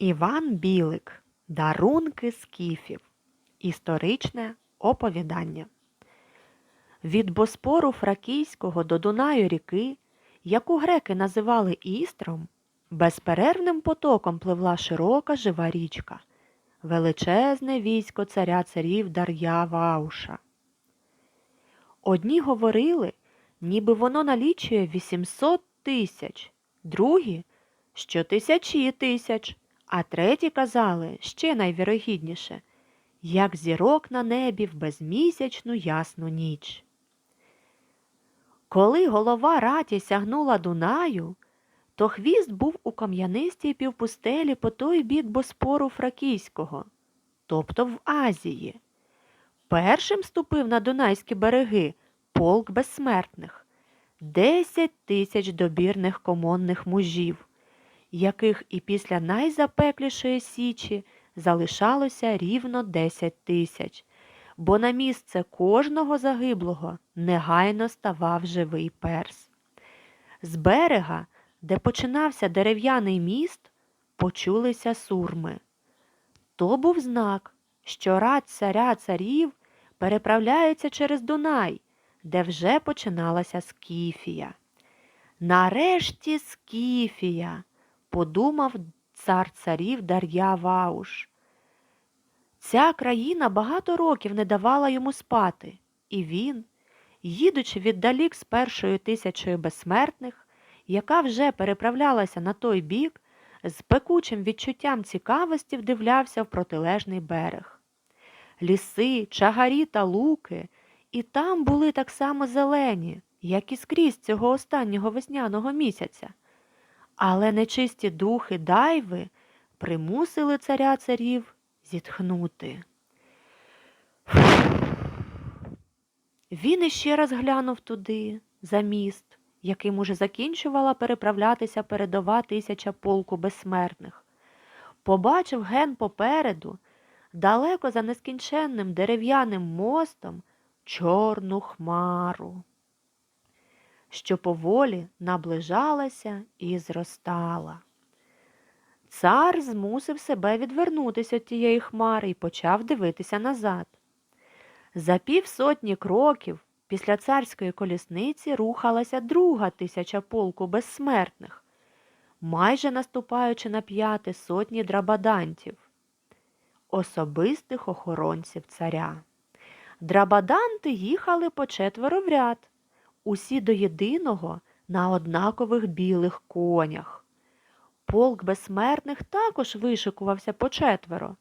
Іван Білик. Дарунки скіфів. Історичне оповідання. Від Боспору Фракійського до Дунаю ріки, яку греки називали Істром, безперервним потоком пливла широка жива річка, величезне військо царя царів Дар'я Вауша. Одні говорили, ніби воно налічує 800 тисяч, другі, що тисячі тисяч, а треті казали ще найвірогідніше, як зірок на небі в безмісячну ясну ніч. Коли голова раті сягнула Дунаю, то хвіст був у кам'янистій півпустелі по той бік Боспору Фракійського, тобто в Азії. Першим ступив на Дунайські береги полк безсмертних, десять тисяч добірних комонних мужів, яких і після найзапеклішої січі залишалося рівно десять тисяч, бо на місце кожного загиблого негайно ставав живий перс. З берега, де починався дерев'яний міст, почулися сурми. То був знак, що рад царя царів переправляється через Дунай, де вже починалася Скіфія. Нарешті Скіфія, подумав цар царів Дар'я Вауш. Ця країна багато років не давала йому спати, і він, їдучи віддалік з першою тисячою безсмертних, яка вже переправлялася на той бік, з пекучим відчуттям цікавості вдивлявся в протилежний берег. Ліси, чагарі та луки і там були так само зелені, як і скрізь цього останнього весняного місяця. Але нечисті духи дайви примусили царя царів зітхнути. Він іще раз глянув туди, за міст, яким уже закінчувала переправлятися передова тисяча полку безсмертних. Побачив ген попереду, далеко за нескінченним дерев'яним мостом, чорну хмару, що поволі наближалася і зростала. Цар змусив себе відвернутися від тієї хмари і почав дивитися назад. За півсотні кроків після царської колісниці рухалася друга тисяча полку безсмертних, майже наступаючи на п'яти сотні драбадантів, особистих охоронців царя. Драбаданти їхали по четверо в ряд, усі до єдиного на однакових білих конях. Полк безсмертних також вишикувався по четверо,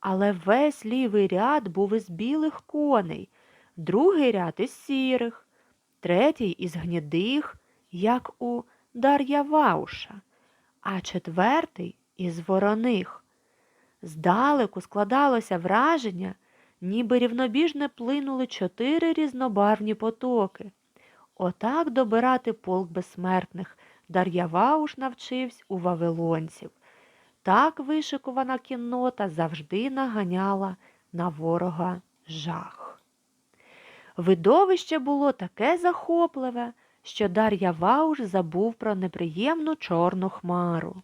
але весь лівий ряд був із білих коней, другий ряд із сірих, третій із гнідих, як у Дар'я Вауша, а четвертий із вороних. Здалеку складалося враження, ніби рівнобіжне плинули чотири різнобарвні потоки. Отак добирати полк безсмертних Дар'явауш навчився у вавилонців. Так вишикувана кіннота завжди наганяла на ворога жах. Видовище було таке захопливе, що Дар'я Вауш забув про неприємну чорну хмару.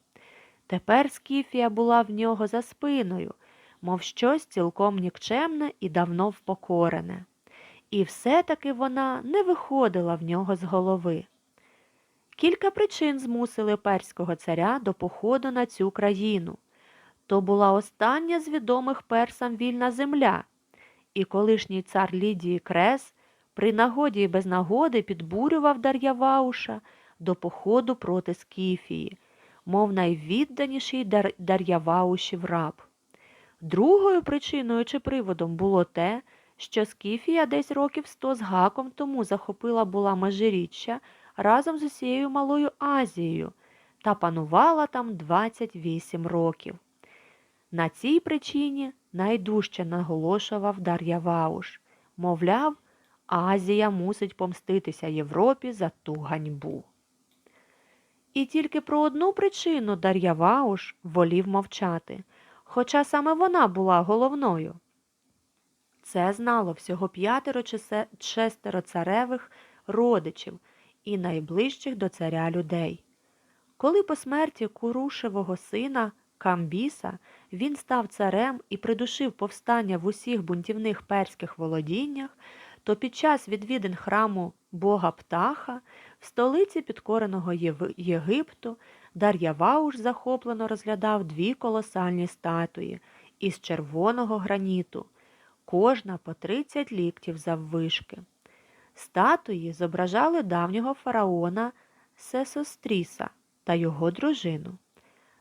Тепер Скіфія була в нього за спиною, мов щось цілком нікчемне і давно впокорене. І все-таки вона не виходила в нього з голови. Кілька причин змусили перського царя до походу на цю країну. То була остання з відомих персам вільна земля, і колишній цар Лідії Крес при нагоді і без нагоди підбурював Дар'явауша до походу проти Скіфії, мов найвідданіший Дар... Дар'яваушів раб. Другою причиною чи приводом було те, що Скіфія десь років сто з гаком тому захопила була межиріччя разом з усією Малою Азією та панувала там 28 років. На цій причині найдужче наголошував Дар'явауш, мовляв, Азія мусить помститися Європі за ту ганьбу. І тільки про одну причину Дар'явауш волів мовчати, хоча саме вона була головною. Це знало всього п'ятеро чи шестеро царевих родичів і найближчих до царя людей. Коли по смерті Курушевого сина Камбіса він став царем і придушив повстання в усіх бунтівних перських володіннях, то під час відвідин храму Бога Птаха в столиці підкореного Єгипту Дар'явауш захоплено розглядав дві колосальні статуї із червоного граніту, кожна по 30 ліктів заввишки. Статуї зображали давнього фараона Сесостріса та його дружину.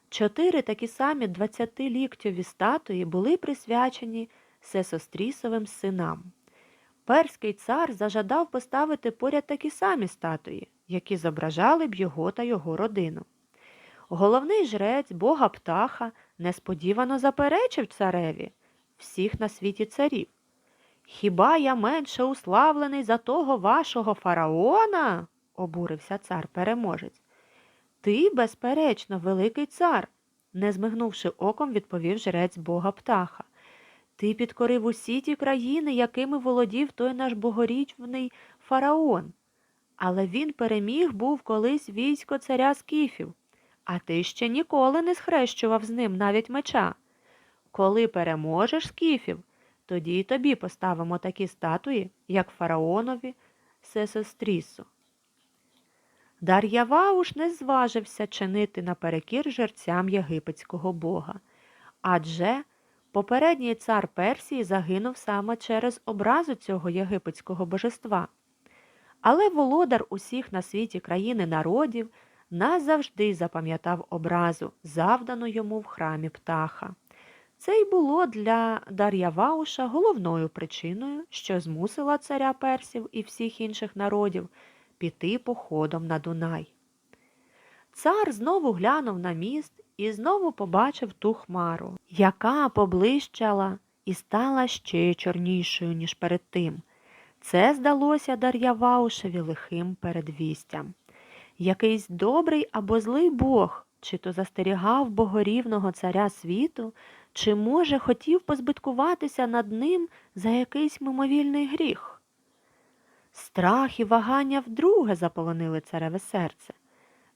Чотири такі самі 20-ліктьові статуї були присвячені Сесострісовим синам. Перський цар зажадав поставити поряд такі самі статуї, які зображали б його та його родину. Головний жрець бога птаха несподівано заперечив цареві всіх на світі царів. Хіба я менше уславлений за того вашого фараона? обурився цар переможець. Ти, безперечно, великий цар, не змигнувши оком, відповів жрець бога птаха. Ти підкорив усі ті країни, якими володів той наш богорічний фараон. Але він переміг був колись військо царя Скіфів, а ти ще ніколи не схрещував з ним навіть меча. Коли переможеш скіфів, тоді й тобі поставимо такі статуї, як фараонові Сесострісу. Дар'явауш не зважився чинити наперекір жерцям єгипетського бога, адже попередній цар Персії загинув саме через образу цього єгипетського божества. Але володар усіх на світі країни народів назавжди запам'ятав образу, завдану йому в храмі птаха. Це й було для Дар'явауша головною причиною, що змусила царя персів і всіх інших народів піти походом на Дунай. Цар знову глянув на міст і знову побачив ту хмару, яка поблищала і стала ще чорнішою, ніж перед тим. Це здалося Дар'яваушеві лихим передвістям. Якийсь добрий або злий Бог, чи то застерігав богорівного царя світу, чи, може, хотів позбиткуватися над ним за якийсь мимовільний гріх. Страх і вагання вдруге заполонили цареве серце.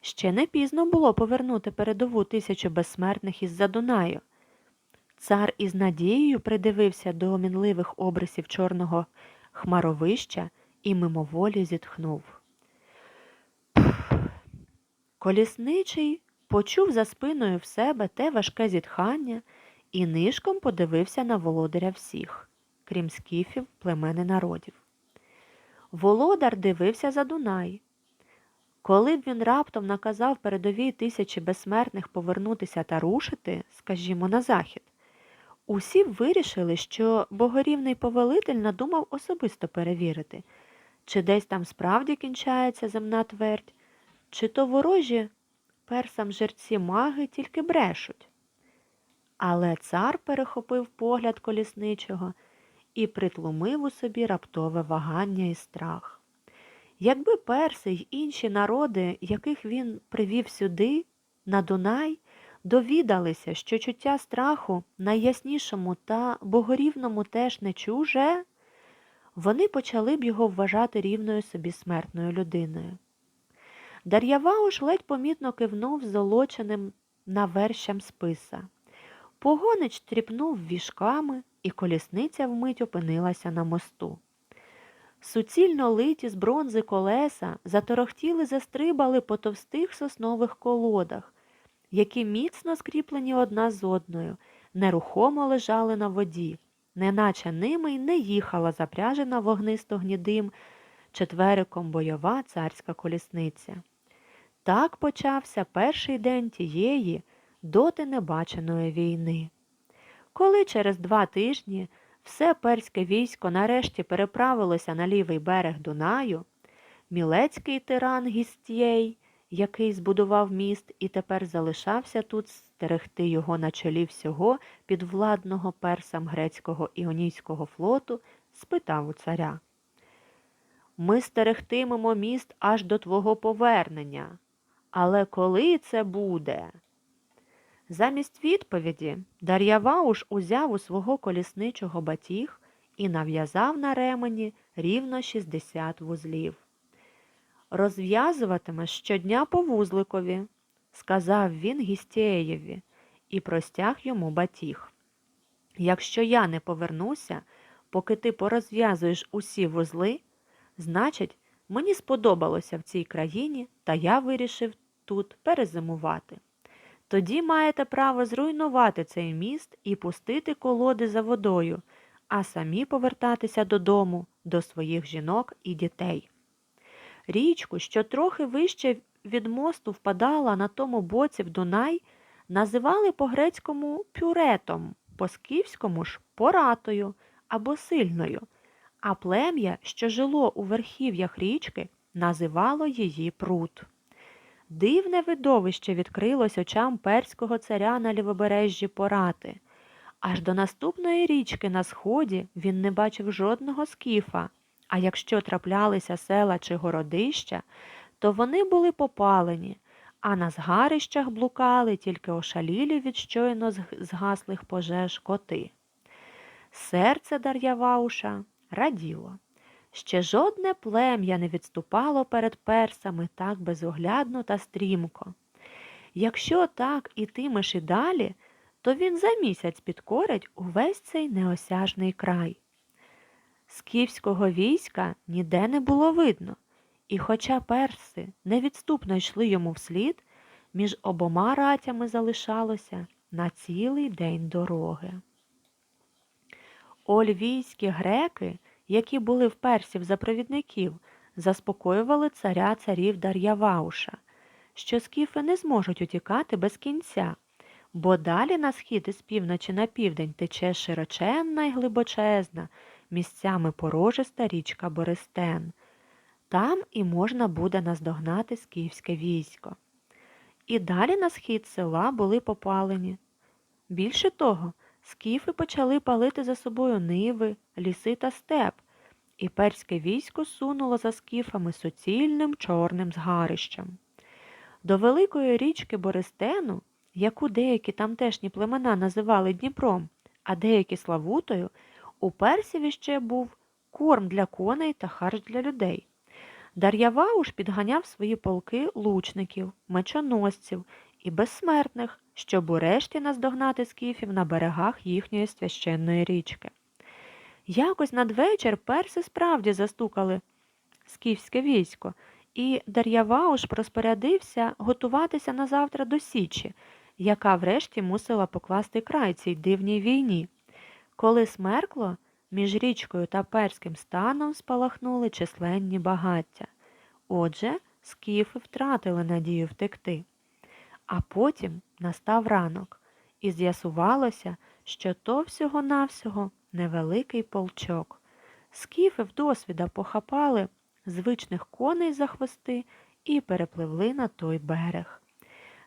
Ще не пізно було повернути передову тисячу безсмертних із-за Дунаю. Цар із надією придивився до мінливих обрисів чорного хмаровища і мимоволі зітхнув. Колісничий почув за спиною в себе те важке зітхання і нишком подивився на володаря всіх, крім скіфів, племени народів. Володар дивився за Дунай. Коли б він раптом наказав передовій тисячі безсмертних повернутися та рушити, скажімо, на захід, усі б вирішили, що богорівний повелитель надумав особисто перевірити, чи десь там справді кінчається земна твердь, чи то ворожі персам жерці маги тільки брешуть. Але цар перехопив погляд колісничого і притлумив у собі раптове вагання і страх. Якби перси й інші народи, яких він привів сюди, на Дунай, довідалися, що чуття страху найяснішому та богорівному теж не чуже, вони почали б його вважати рівною собі смертною людиною. Дар'явауш ледь помітно кивнув золоченим навершям списа. Погонич тріпнув віжками, і колісниця вмить опинилася на мосту. Суцільно литі з бронзи колеса заторохтіли, застрибали по товстих соснових колодах, які міцно скріплені одна з одною, нерухомо лежали на воді, неначе ними й не їхала запряжена вогнисто гнідим четвериком бойова царська колісниця. Так почався перший день тієї доти небаченої війни. Коли через два тижні все перське військо нарешті переправилося на лівий берег Дунаю, мілецький тиран Гістєй, який збудував міст і тепер залишався тут стерегти його на чолі всього підвладного персам грецького іонійського флоту, спитав у царя. Ми стерегтимемо міст аж до твого повернення. Але коли це буде? Замість відповіді Дар'явауш узяв у свого колісничого батіг і нав'язав на ремені рівно 60 вузлів. Розв'язуватимеш щодня по вузликові, сказав він Гістєєві, і простяг йому батіг. Якщо я не повернуся, поки ти порозв'язуєш усі вузли, значить, мені сподобалося в цій країні, та я вирішив тут перезимувати. Тоді маєте право зруйнувати цей міст і пустити колоди за водою, а самі повертатися додому, до своїх жінок і дітей. Річку, що трохи вище від мосту впадала на тому боці в Дунай, називали по-грецькому пюретом, по-скіфському ж поратою або сильною, а плем'я, що жило у верхів'ях річки, називало її прут. Дивне видовище відкрилось очам перського царя на лівобережжі порати. Аж до наступної річки на сході він не бачив жодного скіфа, а якщо траплялися села чи городища, то вони були попалені, а на згарищах блукали тільки ошалілі від щойно згаслих пожеж коти. Серце Дар'явауша раділо. Ще жодне плем'я не відступало перед персами так безоглядно та стрімко. Якщо так ітимеш і далі, то він за місяць підкорить увесь цей неосяжний край. Скіфського війська ніде не було видно, і хоча перси невідступно йшли йому вслід, між обома ратями залишалося на цілий день дороги. Ольвійські греки, які були в персів за провідників, заспокоювали царя царів Дар'явауша, що скіфи не зможуть утікати без кінця, бо далі на схід із півночі на південь тече широченна й глибочезна, місцями порожиста річка Бористен. Там і можна буде наздогнати скіфське військо. І далі на схід села були попалені. Більше того, скіфи почали палити за собою ниви, ліси та степ, і перське військо сунуло за скіфами суцільним чорним згарищем. До великої річки Бористену, яку деякі тамтешні племена називали Дніпром, а деякі Славутою, у персів іще був корм для коней та харч для людей. Дар'явауш підганяв свої полки лучників, мечоносців і безсмертних, щоб урешті наздогнати скіфів на берегах їхньої священної річки. Якось надвечір перси справді застукали скіфське військо, і Дар'явауш розпорядився готуватися на завтра до Січі, яка врешті мусила покласти край цій дивній війні. Коли смеркло, між річкою та перським станом спалахнули численні багаття. Отже, скіфи втратили надію втекти. А потім настав ранок, і з'ясувалося, що то всього-навсього невеликий полчок. Скіфи вдосвіда похапали звичних коней за хвости і перепливли на той берег.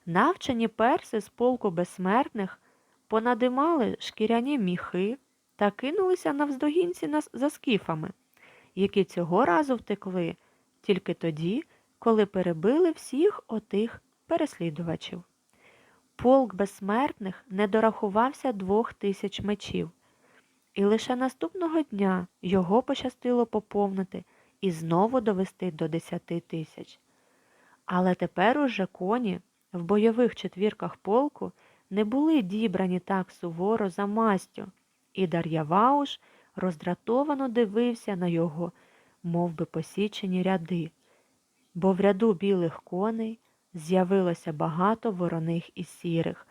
Навчені перси з полку безсмертних понадимали шкіряні міхи та кинулися навздогінці за скіфами, які цього разу втекли тільки тоді, коли перебили всіх отих переслідувачів. Полк безсмертних не дорахувався двох тисяч мечів, і лише наступного дня його пощастило поповнити і знову довести до десяти тисяч. Але тепер уже коні в бойових четвірках полку не були дібрані так суворо за мастю, і Дар'явауш роздратовано дивився на його, мов би посічені ряди, бо в ряду білих коней з'явилося багато вороних і сірих,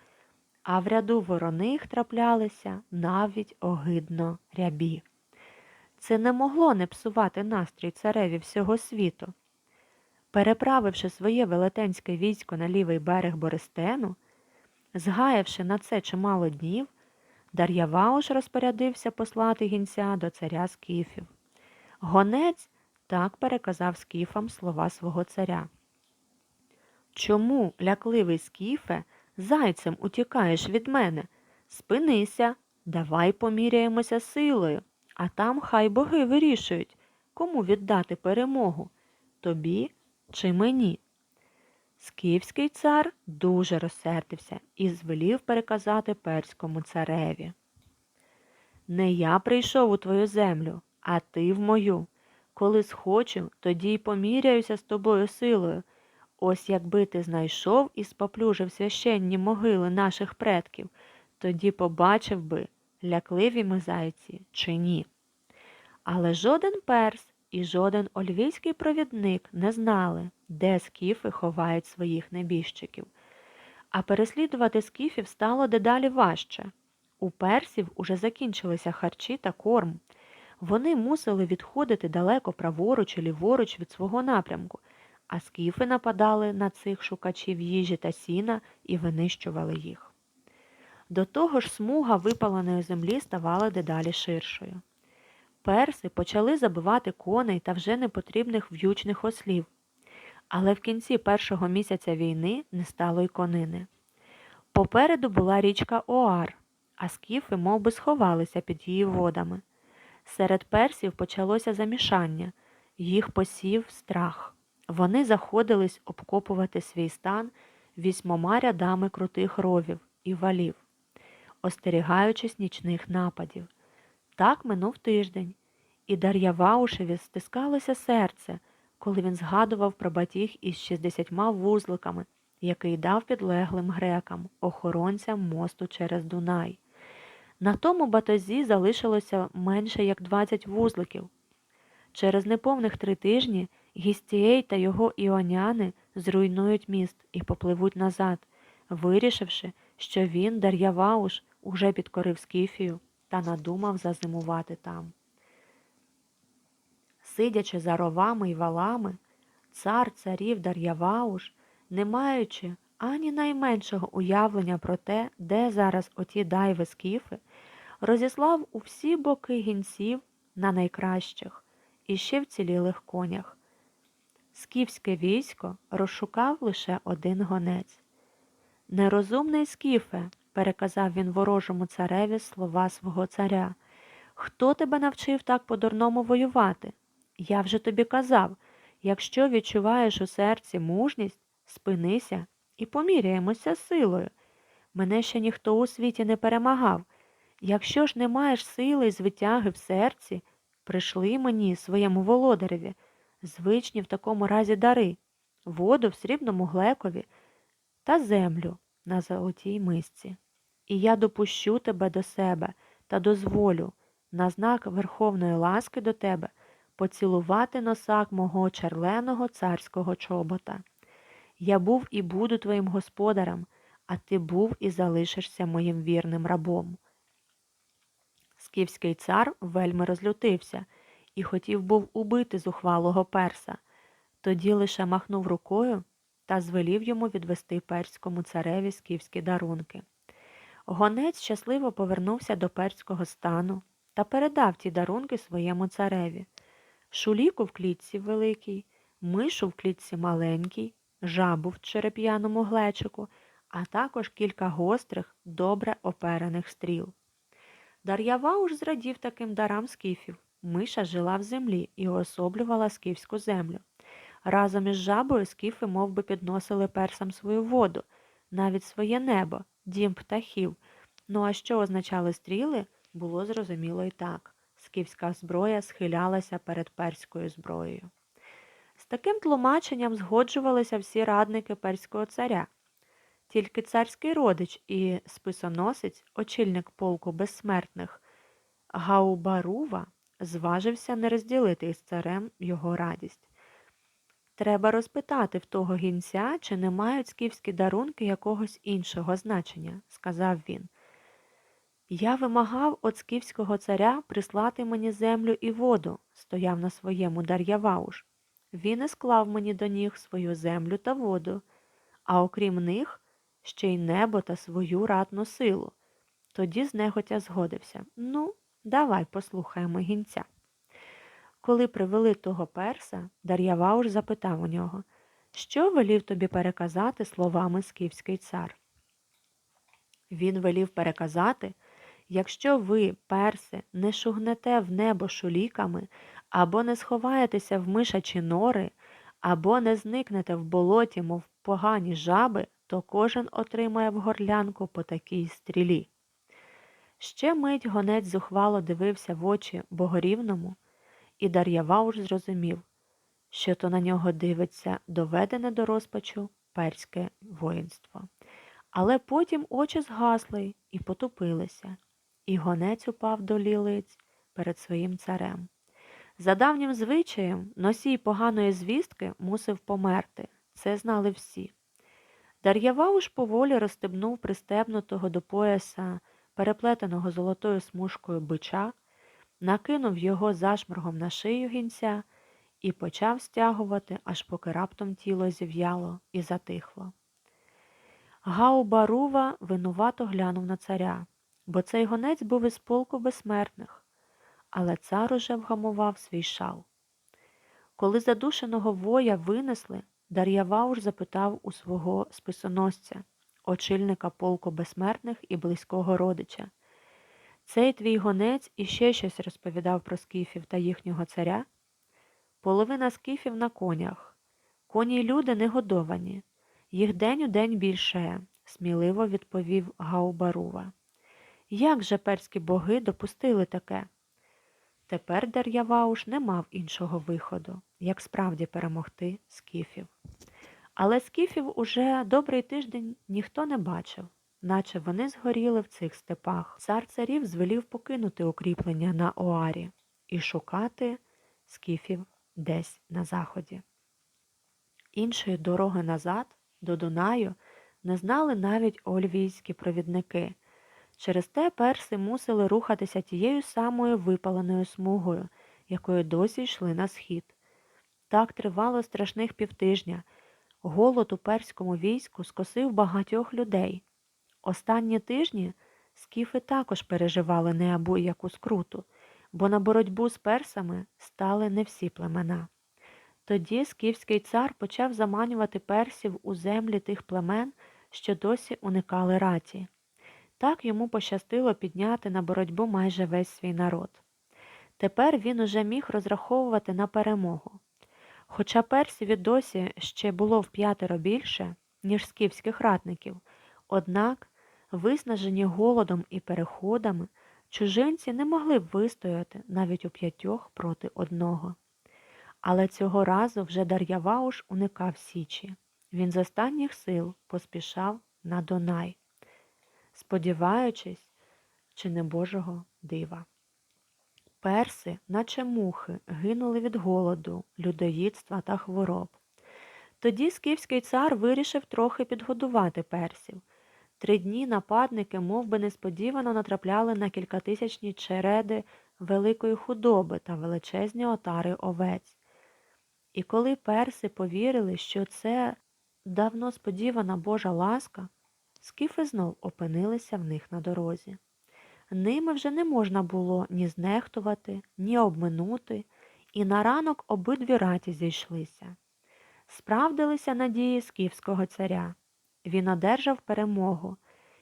а в ряду вороних траплялися навіть огидно рябі. Це не могло не псувати настрій цареві всього світу. Переправивши своє велетенське військо на лівий берег Бористену, згаявши на це чимало днів, Дар'явауш розпорядився послати гінця до царя скіфів. Гонець так переказав скіфам слова свого царя. Чому, лякливий скіфе, зайцем утікаєш від мене? Спинися, давай поміряємося силою, а там хай боги вирішують, кому віддати перемогу тобі чи мені. Скіфський цар дуже розсердився і звелів переказати перському цареві. Не я прийшов у твою землю, а ти в мою. Коли схочу, тоді й поміряюся з тобою силою. Ось якби ти знайшов і споплюжив священні могили наших предків, тоді побачив би, лякливі ми зайці чи ні. Але жоден перс і жоден ольвійський провідник не знали, де скіфи ховають своїх небіжчиків. А переслідувати скіфів стало дедалі важче. У персів уже закінчилися харчі та корм. Вони мусили відходити далеко праворуч і ліворуч від свого напрямку, а скіфи нападали на цих шукачів їжі та сіна і винищували їх. До того ж смуга випаленої землі ставала дедалі ширшою. Перси почали забивати коней та вже непотрібних в'ючних ослів, але в кінці першого місяця війни не стало й конини. Попереду була річка Оар, а скіфи мов би, сховалися під її водами. Серед персів почалося замішання, їх посів страх. Вони заходились обкопувати свій стан вісьмома рядами крутих ровів і валів, остерігаючись нічних нападів. Так минув тиждень, і Дар'яваушеві стискалося серце, коли він згадував про батіг із 60 вузликами, який дав підлеглим грекам, охоронцям мосту через Дунай. На тому батозі залишилося менше як 20 вузликів. Через неповних три тижні Гістієй та його іоняни зруйнують міст і попливуть назад, вирішивши, що він, Дар'явауш, уже підкорив Скіфію та надумав зазимувати там. Сидячи за ровами й валами, цар царів Дар'явауш, не маючи ані найменшого уявлення про те, де зараз оті дайви скіфи, розіслав у всі боки гінців на найкращих і ще вцілілих конях. Скіфське військо розшукав лише один гонець. Нерозумний скіфе, переказав він ворожому цареві слова свого царя. Хто тебе навчив так по-дурному воювати? Я вже тобі казав якщо відчуваєш у серці мужність, спинися і поміряємося силою. Мене ще ніхто у світі не перемагав. Якщо ж не маєш сили й звитяги в серці, прийшли мені, своєму володареві, звичні в такому разі дари, воду в срібному глекові та землю на золотій мисці. І я допущу тебе до себе та дозволю, на знак верховної ласки до тебе, поцілувати носак мого черленого царського чобота. Я був і буду твоїм господарем, а ти був і залишишся моїм вірним рабом. Скіфський цар вельми розлютився і хотів був убити зухвалого перса, тоді лише махнув рукою та звелів йому відвести перському цареві скіфські дарунки. Гонець щасливо повернувся до перського стану та передав ті дарунки своєму цареві. Шуліку в клітці великій, мишу в клітці маленькій, жабу в череп'яному глечику, а також кілька гострих, добре оперених стріл. Дар'явауш зрадів таким дарам скіфів. Миша жила в землі і уособлювала скіфську землю. Разом із жабою скіфи мов би, підносили персам свою воду, навіть своє небо, дім птахів. Ну а що означали стріли, було зрозуміло і так. Скіфська зброя схилялася перед перською зброєю. З таким тлумаченням згоджувалися всі радники перського царя. Тільки царський родич і списоносець, очільник полку безсмертних, Гаубарува, зважився не розділити із царем його радість. Треба розпитати в того гінця, чи не мають скіфські дарунки якогось іншого значення, сказав він. Я вимагав от скіфського царя прислати мені землю і воду, стояв на своєму Дар'явауш. Він і склав мені до ніг свою землю та воду, а окрім них ще й небо та свою ратну силу. Тоді знехотя згодився. Ну, давай послухаємо гінця. Коли привели того перса, Дар'явауш запитав у нього, що велів тобі переказати словами скіфський цар. Він велів переказати, якщо ви, перси, не шугнете в небо шуліками, або не сховаєтеся в мишачі нори, або не зникнете в болоті, мов погані жаби, то кожен отримає в горлянку по такій стрілі. Ще мить гонець зухвало дивився в очі богорівному, і Дар'явауш зрозумів що то на нього дивиться доведене до розпачу перське воїнство. Але потім очі згасли і потупилися, і гонець упав до лілиць перед своїм царем. За давнім звичаєм, носій поганої звістки мусив померти. Це знали всі. Дар'явауш поволі розстебнув пристебнутого до пояса, переплетеного золотою смужкою бича, накинув його зашморгом на шию гінця і почав стягувати, аж поки раптом тіло зів'яло і затихло. Гаубарува винувато глянув на царя, бо цей гонець був із полку безсмертних, але цар уже вгамував свій шал. Коли задушеного воя винесли, Дар'явауш запитав у свого списоносця, очільника полку безсмертних і близького родича. Цей твій гонець іще щось розповідав про скіфів та їхнього царя? Половина скіфів на конях. Коні й люди не годовані. Їх день у день більшає, сміливо відповів Гаубарува. Як же перські боги допустили таке? Тепер Дар'явауш не мав іншого виходу, як справді перемогти скіфів. Але скіфів уже добрий тиждень ніхто не бачив, наче вони згоріли в цих степах. Цар царів звелів покинути укріплення на Оарі і шукати скіфів десь на заході. Іншої дороги назад, до Дунаю, не знали навіть ольвійські провідники. Через те перси мусили рухатися тією самою випаленою смугою, якою досі йшли на схід. Так тривало страшних півтижня. Голод у перському війську скосив багатьох людей. Останні тижні скіфи також переживали неабияку скруту, бо на боротьбу з персами стали не всі племена. Тоді скіфський цар почав заманювати персів у землі тих племен, що досі уникали раті. Так йому пощастило підняти на боротьбу майже весь свій народ. Тепер він уже міг розраховувати на перемогу. Хоча персів і досі ще було в п'ятеро більше, ніж скіфських ратників, однак, виснажені голодом і переходами, чужинці не могли б вистояти навіть у п'ятьох проти одного. Але цього разу вже Дар'явауш уникав Січі. Він з останніх сил поспішав на Донай, сподіваючись, чи не Божого дива. Перси, наче мухи, гинули від голоду, людоїдства та хвороб. Тоді скіфський цар вирішив трохи підгодувати персів. Три дні нападники мов би, несподівано натрапляли на кількатисячні череди великої худоби та величезні отари овець. І коли перси повірили, що це давно сподівана Божа ласка, скіфи знов опинилися в них на дорозі. Ними вже не можна було ні знехтувати, ні обминути, і на ранок обидві раті зійшлися. Справдилися надії скіфського царя. Він одержав перемогу,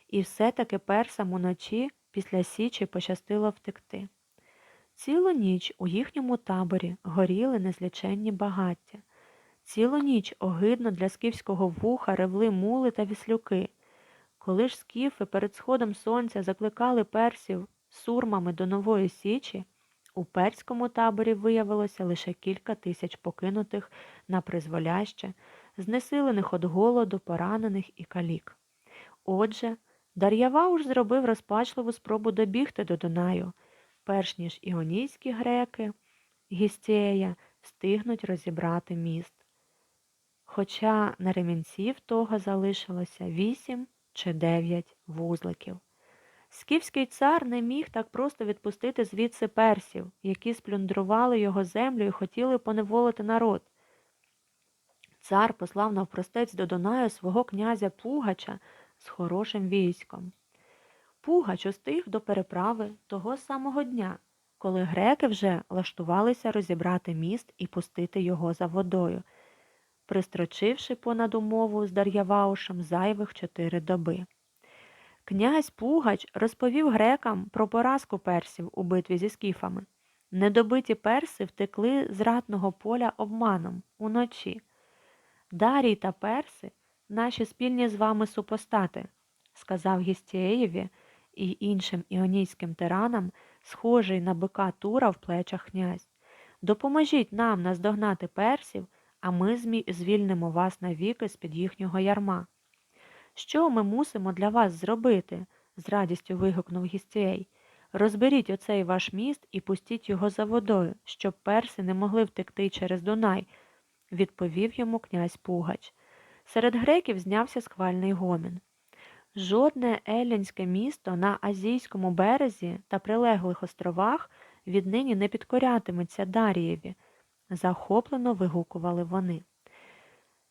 і все-таки персам уночі після Січі пощастило втекти. Цілу ніч у їхньому таборі горіли незліченні багаття. Цілу ніч огидно для скіфського вуха ревли мули та віслюки. Коли ж скіфи перед сходом сонця закликали персів сурмами до Нової Січі, у перському таборі виявилося лише кілька тисяч покинутих на призволяще, знесилених від голоду, поранених і калік. Отже, Дар'явауш зробив розпачливу спробу добігти до Дунаю, перш ніж іонійські греки, Гістея, встигнуть розібрати міст. Хоча на ремінців того залишилося вісім чи дев'ять вузликів. Скіфський цар не міг так просто відпустити звідси персів, які сплюндрували його землю і хотіли поневолити народ. Цар послав навпростець до Дунаю свого князя Пугача з хорошим військом. Пугач устиг до переправи того самого дня, коли греки вже лаштувалися розібрати міст і пустити його за водою, пристрочивши понад умову з Дар'яваушем зайвих чотири доби. Князь Пугач розповів грекам про поразку персів у битві зі скіфами. Недобиті перси втекли з ратного поля обманом уночі. Дарій та перси наші спільні з вами супостати, сказав Гістієєві і іншим іонійським тиранам, схожий на бика тура в плечах князь. Допоможіть нам наздогнати персів, а ми звільнимо вас навіки з-під їхнього ярма. Що ми мусимо для вас зробити? з радістю вигукнув Гістіей. Розберіть оцей ваш міст і пустіть його за водою, щоб перси не могли втекти через Дунай, відповів йому князь Пугач. Серед греків знявся схвальний гомін. Жодне еллінське місто на Азійському березі та прилеглих островах віднині не підкорятиметься Дарієві, захоплено вигукували вони.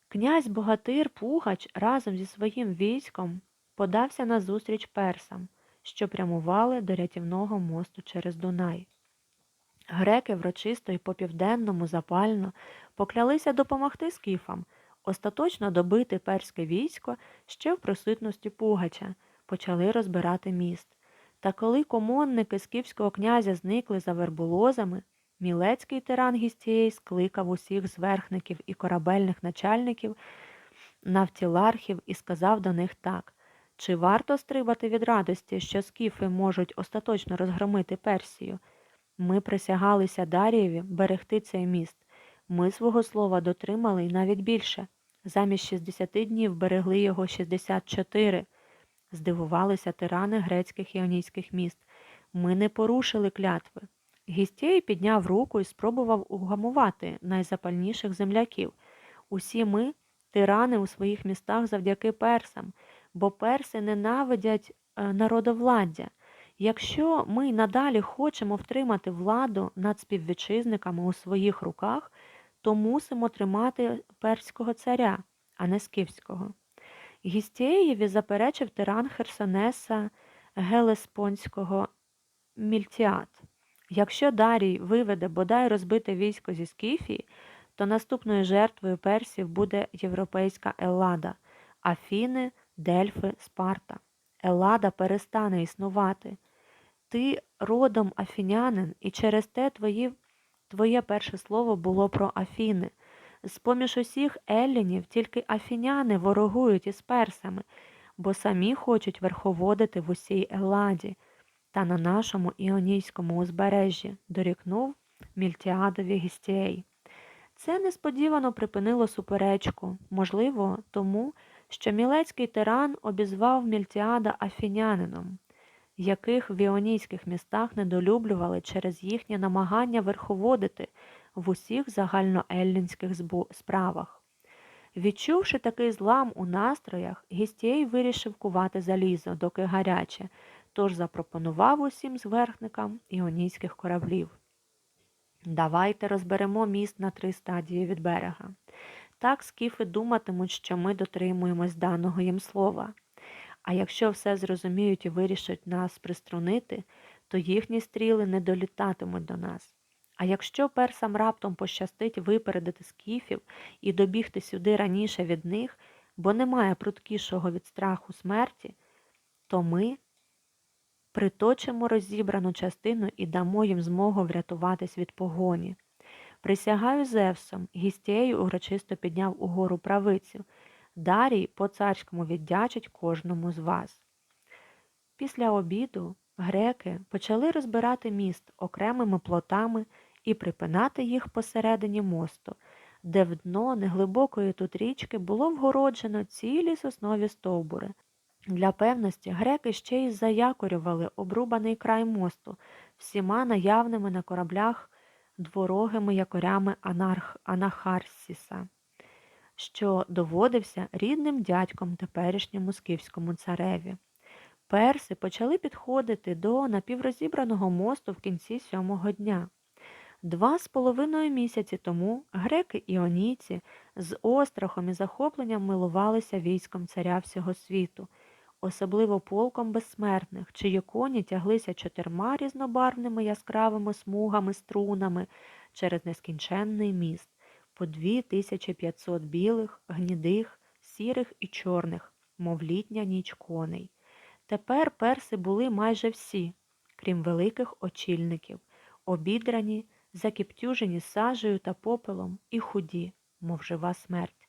Князь Богатир Пугач разом зі своїм військом подався назустріч персам, що прямували до рятівного мосту через Дунай. Греки врочисто і по південному запально поклялися допомогти скіфам, остаточно добити перське військо ще в присутності Пугача, почали розбирати міст. Та коли комонники скіфського князя зникли за верболозами, мілецький тиран Гістієй скликав усіх зверхників і корабельних начальників, навтілархів і сказав до них так чи варто стрибати від радості, що скіфи можуть остаточно розгромити Персію? Ми присягалися Дарієві берегти цей міст. Ми свого слова дотримали й навіть більше. Замість 60 днів берегли його 64. Здивувалися тирани грецьких іонійських міст. Ми не порушили клятви. Гістєй підняв руку і спробував угамувати найзапальніших земляків. Усі ми тирани у своїх містах завдяки персам, бо перси ненавидять е, народовладдя. Якщо ми надалі хочемо втримати владу над співвітчизниками у своїх руках, то мусимо тримати перського царя, а не скіфського. Гістєєві заперечив тиран Херсонеса Гелеспонського Мільтіат. Якщо Дарій виведе бодай розбите військо зі Скіфії, то наступною жертвою персів буде європейська Еллада, Афіни, Дельфи, Спарта. Еллада перестане існувати. Ти родом афінянин, і через те твої, твоє перше слово було про Афіни. З-поміж усіх еллінів тільки афіняни ворогують із персами, бо самі хочуть верховодити в усій Елладі та на нашому іонійському узбережжі, дорікнув Мільтіадові Гістіей. Це несподівано припинило суперечку, можливо, тому, що мілецький тиран обізвав Мільтіада афінянином, яких в іонійських містах недолюблювали через їхнє намагання верховодити в усіх загальноеллінських справах. Відчувши такий злам у настроях, Гістєй вирішив кувати залізо, доки гаряче, тож запропонував усім зверхникам іонійських кораблів. Давайте розберемо міст на три стадії від берега. Так скіфи думатимуть, що ми дотримуємось даного їм слова. А якщо все зрозуміють і вирішать нас приструнити, то їхні стріли не долітатимуть до нас. А якщо персам раптом пощастить випередити скіфів і добігти сюди раніше від них, бо немає пруткішого від страху смерті, то ми приточимо розібрану частину і дамо їм змогу врятуватись від погоні. Присягаю Зевсом, гістєю урочисто підняв угору правицю. Дарій по царському віддячить кожному з вас. Після обіду греки почали розбирати міст окремими плотами і припинати їх посередині мосту, де в дно неглибокої тут річки було вгороджено цілі соснові стовбури. Для певності греки ще й заякорювали обрубаний край мосту всіма наявними на кораблях дворогими якорями анарх... Анахарсіса, що доводився рідним дядьком теперішньому скіфському цареві. Перси почали підходити до напіврозібраного мосту в кінці сьомого дня. Два з половиною місяці тому греки іонійці з острахом і захопленням милувалися військом царя всього світу, особливо полком безсмертних, чиї коні тяглися чотирма різнобарвними яскравими смугами струнами через нескінченний міст, по 2500 білих, гнідих, сірих і чорних, мов літня ніч коней. Тепер перси були майже всі, крім великих очільників, обідрані, закіптюжені сажею та попелом і худі, мов жива смерть.